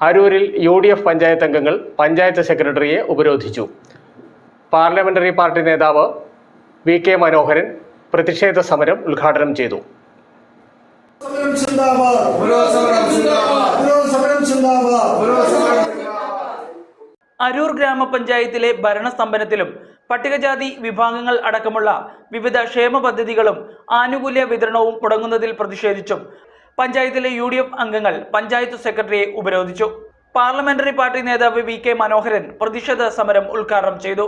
അരൂരിൽ U D F panchayat അംഗങ്ങൾ പഞ്ചായത്ത് സെക്രട്ടറിയെ ഉപരോധിച്ചു. പാർലമെന്ററി പാർട്ടി നേതാവ് വി കെ മനോഹരൻ പ്രതിഷേധ സമരം ഉദ്ഘാടനം ചെയ്തു. അരൂർ ഗ്രാമപഞ്ചായത്തിലെ ഭരണസ്തംഭനത്തിലും പട്ടികജാതി വിഭാഗങ്ങൾ അടക്കമുള്ള വിവിധ ക്ഷേമ പദ്ധതികളും ആനുകൂല്യ വിതരണവും മുടങ്ങുന്നതിൽ പ്രതിഷേധിച്ചും പഞ്ചായത്തിലെ യു ഡി എഫ് അംഗങ്ങൾ പഞ്ചായത്ത് സെക്രട്ടറിയെ ഉപരോധിച്ചു. പാർലമെന്ററി പാർട്ടി നേതാവ് വി കെ മനോഹരൻ പ്രതിഷേധ സമരം ഉദ്ഘാടനം ചെയ്തു.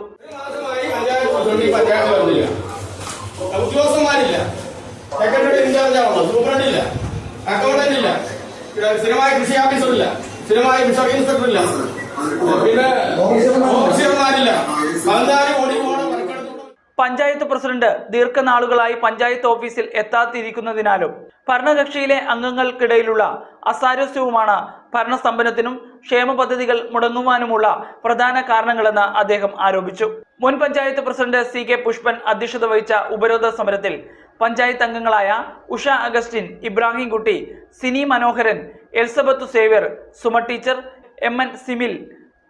ഉദ്യോഗസ്ഥന്മാരില്ല. സെക്രട്ടറി ഇൻചാർജ് ആവണം സൂപ്രണ്ടില്ല അക്കൗണ്ടന്റ് ഇല്ല സ്ഥിരമായ കൃഷി ഓഫീസറില്ല സ്ഥിരമായ ഫിഷറി പിന്നെ ഓഫീസർമാരില്ല പഞ്ചായത്ത് പ്രസിഡന്റ് ദീർഘനാളുകളായി പഞ്ചായത്ത് ഓഫീസിൽ എത്താതിരിക്കുന്നതിനാലും ഭരണകക്ഷിയിലെ അംഗങ്ങൾക്കിടയിലുള്ള അസാരസ്യവുമാണ് ഭരണസ്തംഭനത്തിനും ക്ഷേമ പദ്ധതികൾ മുടങ്ങുവാനുമുള്ള പ്രധാന കാരണങ്ങളെന്ന് അദ്ദേഹം ആരോപിച്ചു. മുൻ panchayat president C K Pushpan അധ്യക്ഷത വഹിച്ച ഉപരോധ സമരത്തിൽ പഞ്ചായത്ത് അംഗങ്ങളായ Usha Augustine Ibrahimkutty Sini Manoharan Elizabeth Xavier Suma teacher M N Simil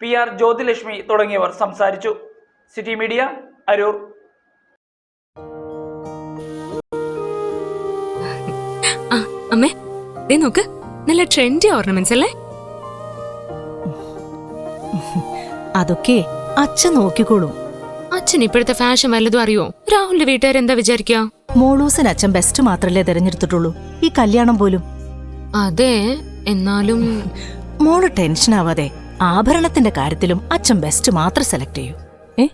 P R Jyothilakshmi തുടങ്ങിയവർ സംസാരിച്ചു. City media Aroor. ദേ നോക്ക് നല്ല ട്രെൻഡി ഓർണമെന്റ്സ് അല്ലേ? അതൊക്കെ അച്ഛൻ നോക്കിക്കോളും. അച്ഛൻ ഇപ്പോഴത്തെ ഫാഷൻ വല്ലതും അറിയോ? രാഹുലിന്റെ വീട്ടുകാർ എന്താ വിചാരിക്കുക മോളൂസിന് അച്ഛൻ ബെസ്റ്റ് മാത്രല്ലേ തിരഞ്ഞെടുത്തിട്ടുള്ളൂ ഈ കല്യാണം പോലും. അതെ എന്നാലും മോൾ ടെൻഷൻ ആവാതെ ആഭരണത്തിന്റെ കാര്യത്തിലും അച്ഛൻ ബെസ്റ്റ് മാത്രം സെലക്ട് ചെയ്യൂ. ഏ?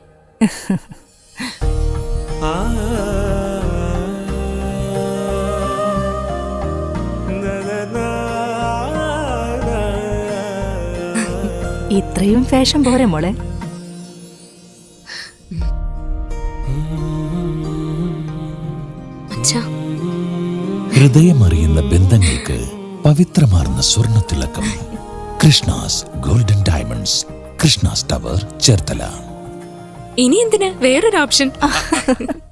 ഇത്രയും ഫാഷൻ പോരെ മോളെ. അച്ഛാ. ഹൃദയമറിയുന്ന ബന്ധങ്ങൾക്ക് പവിത്രമാർന്ന സ്വർണത്തിളക്കം. Krishnas golden diamonds Krishnas tower Cherthala. ഇനി എന്തിനാ? വേറൊരു ഓപ്ഷൻ